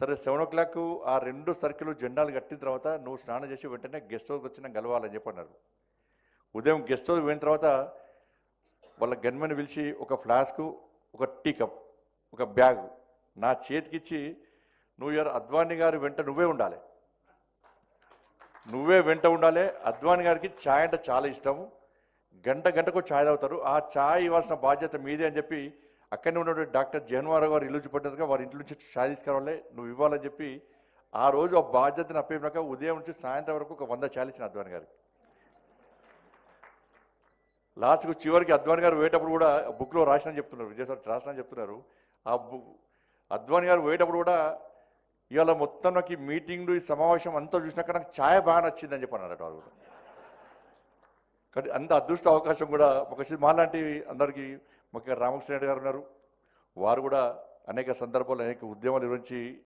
సరే సెవెన్ ఓ క్లాక్ ఆ రెండు సర్కిల్ జెండాలు కట్టిన తర్వాత నువ్వు స్నానం చేసి వెంటనే గెస్ట్ హౌస్కి వచ్చి గలవాలని కలవాలని చెప్పి అన్నారు. ఉదయం గెస్ట్ హౌస్ పోయిన తర్వాత వాళ్ళ గన్మెన్ పిలిచి ఒక ఫ్లాస్కు ఒక టీ కప్ ఒక బ్యాగ్ నా చేతికిచ్చి నువ్వు యార్ అద్వాని గారి వెంట నువ్వే ఉండాలి. నువ్వే వెంట ఉండాలి. అద్వాని గారికి ఛాయ్ అంటే చాలా ఇష్టము గంట గంటకు ఛాయ్ తాగుతారు. ఆ ఛాయ్ ఇవ్వాల్సిన బాధ్యత మీదే అని చెప్పి అక్కడనే ఉన్నటువంటి డాక్టర్ జగన్మారావు గారు ఇల్లు చూపడ్డట్టుగా వారి ఇంటి నుంచి ఛాయ్ తీసుకురావాలి నువ్వు ఇవ్వాలని చెప్పి ఆ రోజు ఆ బాధ్యతను అప్పయినాక ఉదయం నుంచి సాయంత్రం వరకు ఒక వంద ఛాయలు అద్వాని గారికి. లాస్ట్కు చివరికి అద్వాని గారు పోయేటప్పుడు కూడా బుక్లో రాసిన చెప్తున్నారు విజయసారి రాసిన చెప్తున్నారు. ఆ బుక్ అద్వాని గారు పోయేటప్పుడు కూడా ఇవాళ మొత్తం నాకు ఈ మీటింగ్లు ఈ సమావేశం అంతా చూసినాక నాకు ఛాయ బాగా నచ్చిందని చెప్పి అన్నారట వాళ్ళు కూడా. కానీ అంత అదృష్ట అవకాశం కూడా ఒక మాలాంటి అందరికీ ముఖ్యంగా రామకృష్ణ రెడ్డి గారు ఉన్నారు. వారు కూడా అనేక సందర్భాల్లో అనేక ఉద్యమాలు నిర్వహించి